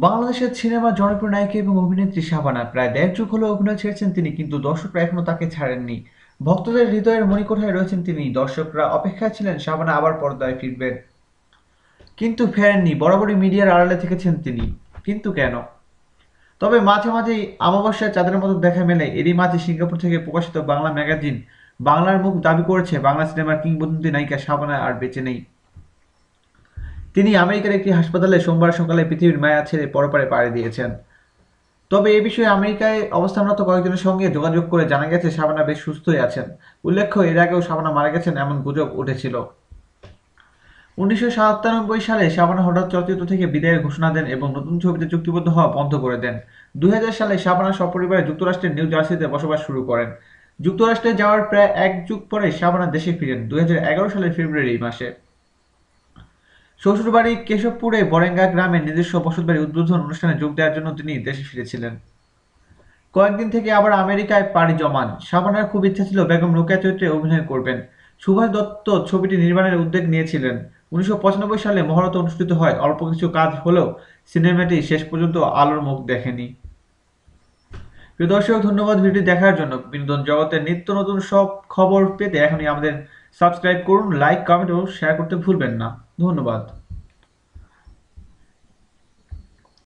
বাংলাদেশের সিনেমার জনপ্রিয় নায়িকা এবং অভিনেত্রী শাবানা প্রায় দেড় যুগ হলো অভিনয় ছেড়েছেন তিনি, কিন্তু দর্শকরা এখনও তাকে ছাড়েননি। ভক্তদের হৃদয়ের মণিকোঠায় রয়েছেন তিনি। দর্শকরা অপেক্ষায় ছিলেন শাবানা আবার পর্দায় ফিরবেন। কিন্তু ফেরেননি, বরাবরই মিডিয়ার আড়ালে থেকেছেন তিনি। কিন্তু কেন? তবে মাঝে মাঝেই অমাবস্যার চাঁদের মতো দেখা মেলে। এরই মাঝে সিঙ্গাপুর থেকে প্রকাশিত বাংলা ম্যাগাজিন বাংলার মুখ দাবি করেছে, বাংলা সিনেমার কিংবদন্তি নায়িকা শাবানা আর বেঁচে নেই। তিনি আমেরিকার একটি হাসপাতালে সোমবার সকালে পৃথিবীর মায়া ছেড়ে পরপারে পাড়ি দিয়েছেন। তবে এ বিষয়ে আমেরিকায় অবস্থানরত কয়েকজনের সঙ্গে যোগাযোগ করে জানা গেছে শাবানা বেশ সুস্থই আছেন। উল্লেখ্য, এর আগেও শাবানা মারা গেছেন এমন গুজব উঠেছিল। উনিশশো সাতানব্বই সালে শাবানা হঠাৎ চলচ্চিত্র থেকে বিদায়ের ঘোষণা দেন এবং নতুন ছবিতে চুক্তিবদ্ধ হওয়া বন্ধ করে দেন। দুই হাজার সালে শাবানা সপরিবারে যুক্তরাষ্ট্রের নিউ জার্সিতে বসবাস শুরু করেন। যুক্তরাষ্ট্রে যাওয়ার প্রায় এক যুগ পরে শাবানা দেশে ফিরেন দুই হাজার এগারো সালের ফেব্রুয়ারি মাসে। শ্বশুরবাড়ি কেশবপুরে বরেঙ্গা গ্রামে নিজস্ব বসতবাড়ি উদ্বোধন অনুষ্ঠানে যোগ দেওয়ার জন্য তিনি দেশে ফিরেছিলেন। কয়েকদিন থেকে আবার আমেরিকায় পাড়ি জমান। শাবানার খুব ইচ্ছা ছিল বেগম রোকেয়া চরিত্রে অভিনয় করবেন। সুভাষ দত্ত ছবিটি নির্মাণের উদ্যোগ নিয়েছিলেন। উনিশশো পঁচানব্বই সালে মহরত অনুষ্ঠিত হয়। অল্প কিছু কাজ হলেও সিনেমাটি শেষ পর্যন্ত আলোর মুখ দেখেনি। প্রিয় দর্শক, ধন্যবাদ ভিডিও দেখার জন্য। বিনোদন জগতের নিত্য নতুন সব খবর পেতে এখনই আমাদের সাবস্ক্রাইব করুন, লাইক, কমেন্ট ও শেয়ার করতে ভুলবেন না। ধন্যবাদ।